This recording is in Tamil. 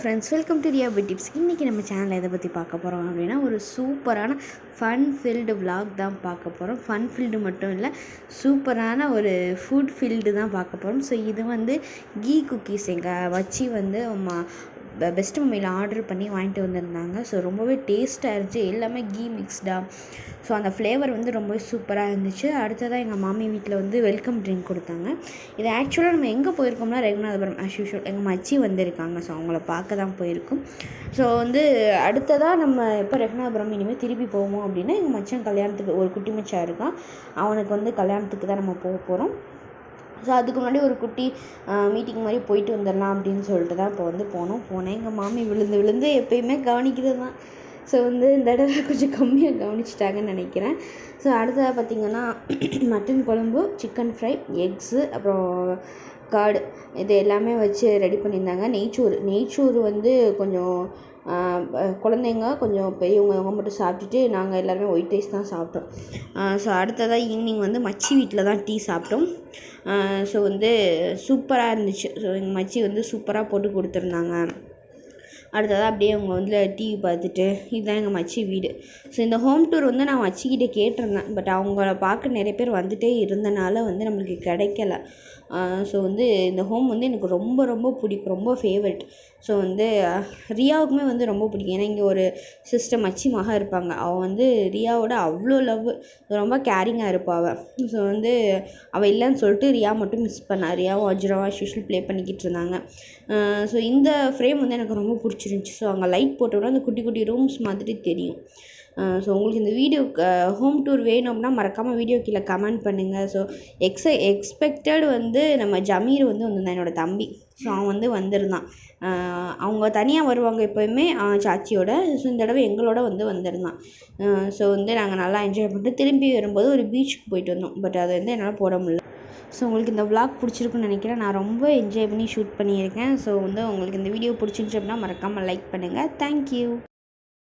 Friends welcome to Riya fit tips இன்றைக்கி நம்ம சேனலில் எதை பற்றி பார்க்க போகிறோம் அப்படின்னா ஒரு சூப்பரான ஃபன் ஃபீல்டு விலாக் தான் பார்க்க போகிறோம் ஃபன் ஃபீல்டு மட்டும் இல்லை சூப்பரான ஒரு ஃபுட் ஃபீல்டு தான் பார்க்க போகிறோம் ஸோ இது வந்து கீ குக்கீஸ் எங்கள் வச்சு வந்து பெஸ்ட் மம்மியில் ஆர்டர் பண்ணி வாங்கிட்டு வந்திருந்தாங்க. ஸோ ரொம்பவே டேஸ்ட்டாக இருந்துச்சு. எல்லாமே கீ மிக்ஸ்டாக ஸோ அந்த ஃப்ளேவர் வந்து ரொம்பவே சூப்பராக இருந்துச்சு. அடுத்ததாக எங்கள் மாமி வீட்டில் வந்து வெல்கம் ட்ரிங்க் கொடுத்தாங்க. இது ஆக்சுவலாக நம்ம எங்கே போயிருக்கோம்னா ரெகுநாதபுரம் ஆஸ் யூஷுவல் எங்கள் மச்சி வந்திருக்காங்க. ஸோ அவங்கள பார்க்க தான் போயிருக்கோம். ஸோ வந்து அடுத்ததாக நம்ம எப்போ ரெகுநாதபுரம் இனிமேல் திருப்பி போவோம் அப்படின்னா எங்கள் மச்சான் கல்யாணத்துக்கு ஒரு குட்டி மச்சா இருக்கான். அவனுக்கு வந்து கல்யாணத்துக்கு தான் நம்ம போக போகிறோம் ஸோ அதுக்கு முன்னாடி ஒரு குட்டி மீட்டிங் மாதிரி போயிட்டு வந்துடலாம் அப்படின்னு சொல்லிட்டு தான் இப்போ வந்து போனோம். போனேன். எங்கள் மாமி விழுந்து விழுந்து எப்பயுமே கவனிக்கிறது தான். ஸோ வந்து இந்த தடவை கொஞ்சம் கம்மியாக கவனிச்சிட்டாங்கன்னு நினைக்கிறேன். ஸோ அடுத்ததாக பார்த்திங்கன்னா மட்டன் குழம்பு சிக்கன் ஃப்ரை எக்ஸு அப்புறம் கார்டு இது எல்லாமே வச்சு ரெடி பண்ணியிருந்தாங்க. நெய்ச்சோறு நெய்ச்சோறு வந்து கொஞ்சம் குழந்தைங்க கொஞ்சம் பெரியவங்க இவங்க மட்டும் சாப்பிட்டுட்டு நாங்கள் எல்லாருமே ஒயிட் ரைஸ் தான் சாப்பிட்டோம். ஸோ அடுத்ததாக ஈவினிங் வந்து மச்சி வீட்டில் தான் டீ சாப்பிட்டோம். ஸோ வந்து சூப்பராக இருந்துச்சு. ஸோ எங்கள் மச்சி வந்து சூப்பராக போட்டு கொடுத்துருந்தாங்க. அடுத்ததாக அப்படியே அவங்க வந்து டிவி பார்த்துட்டு இதுதான் எங்கள் மச்சி வீடு. ஸோ இந்த ஹோம் டூர் வந்து நான் மச்சிக்கிட்ட கேட்டிருந்தேன். பட் அவங்கள பார்க்க நிறைய பேர் வந்துகிட்டே இருந்தனால வந்து நம்மளுக்கு கிடைக்கல. ஸோ வந்து இந்த ஹோம் வந்து எனக்கு ரொம்ப ரொம்ப பிடிக்கும். ரொம்ப ஃபேவரட் ஸோ வந்து ரியாவுக்குமே வந்து ரொம்ப பிடிக்கும். ஏன்னா இங்கே ஒரு சிஸ்டர் மச்சி மகா இருப்பாங்க. அவள் வந்து ரியாவோட அவ்வளோ லவ் ரொம்ப கேரிங்காக இருப்பாள் அவள் ஸோ வந்து அவள் இல்லைன்னு சொல்லிட்டு ரியா மட்டும் மிஸ் பண்ணா. ரியாவும் அஜ்ராவா ஷிஷில் ப்ளே பண்ணிக்கிட்டு இருந்தாங்க. ஸோ இந்த ஃப்ரேம் வந்து எனக்கு ரொம்ப பிடிச்சிருந்துச்சி. ஸோ அங்கே லைட் போட்டோட அந்த குட்டி குட்டி ரூம்ஸ் மாதிரி தெரியும். ஸோ உங்களுக்கு இந்த வீடியோ ஹோம் டூர் வேணும் அப்படின்னா மறக்காமல் வீடியோ கீழே கமெண்ட் பண்ணுங்கள் ஸோ எக்ஸ எக்ஸ்பெக்டட் வந்து நம்ம ஜமீர் வந்து வந்திருந்தான் என்னோடய தம்பி. ஸோ அவன் வந்து வந்திருந்தான். அவங்க தனியாக வருவாங்க எப்போயுமே சாச்சியோட. ஸோ இந்த தடவை எங்களோட வந்து வந்திருந்தான். ஸோ வந்து நாங்கள் நல்லா என்ஜாய் பண்ணிட்டு திரும்பி வரும்போது ஒரு பீச்சுக்கு போயிட்டு வந்தோம். பட் அதை வந்து என்னால் போட முடியல. ஸோ உங்களுக்கு இந்த விளாக் பிடிச்சிருக்குன்னு நினைக்கிறேன். நான் ரொம்ப என்ஜாய் பண்ணி ஷூட் பண்ணியிருக்கேன். ஸோ வந்து உங்களுக்கு இந்த வீடியோ பிடிச்சிருந்துச்சு அப்படின்னா மறக்காமல் லைக் பண்ணுங்கள் தேங்க்யூ